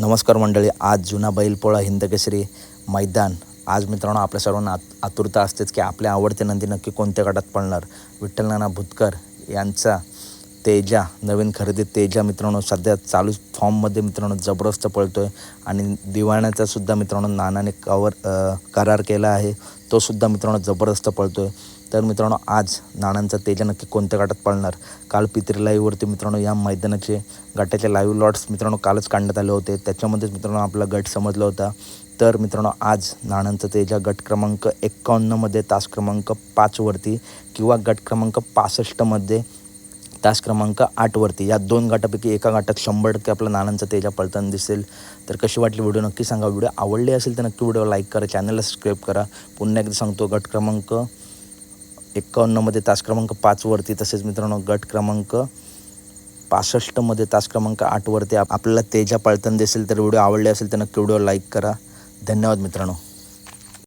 नमस्कार मंडळी आज जुना बैलपोळा हिंदकेसरी मैदान. आज मित्रांनो आपल्या सर्वांना आत आतुरता असतेच की आपल्या आवडते नंदी नक्की कोणत्या गटात पळणार? विठ्ठल नाना भुतकर यांचा तेजा नवीन खरेदी तेजा मित्रांनो सध्या चालू फॉर्ममध्ये मित्रांनो जबरदस्त पळतो आहे आणि दिवाण्याचासुद्धा मित्रांनो नानाने कवर करार केला आहे. तोसुद्धा मित्रांनो जबरदस्त पळतो आहे तर मित्रांनो आज नाणांचा तेजा नक्की कोणत्या गटात पळणार? काल पित्री लाईव्हवरती मित्रांनो या मैदानाचे गटाचे लाईव्ह लॉट्स मित्रांनो कालच काढण्यात आले होते. त्याच्यामध्येच मित्रांनो आपला गट समजला होता. तर मित्रांनो आज नाण्यांचा तेजा गट क्रमांक एक्कावन्नमध्ये तास क्रमांक पाचवरती किंवा गट क्रमांक पासष्टमध्ये तास क्रमांक आठवरती या दोन गटापैकी एका गाटात शंभर टक्के आपला नानांचा तेजा पळताना दिसेल. तर कशी वाटली व्हिडिओ? नक्की सांगा. व्हिडिओ आवडले असेल तर नक्की व्हिडिओ लाईक करा. चॅनलला सबस्क्राईब करा. पुन्हा एकदा सांगतो गट क्रमांक एक्कावन्नमध्ये तास क्रमांक पाचवरती तसेच मित्रांनो गट क्रमांक पासष्टमध्ये तास क्रमांक आठवरती आपल्याला तेजा पळताना दिसेल तर व्हिडिओ आवडले असेल तर नक्की व्हिडिओ लाईक करा. धन्यवाद मित्रांनो.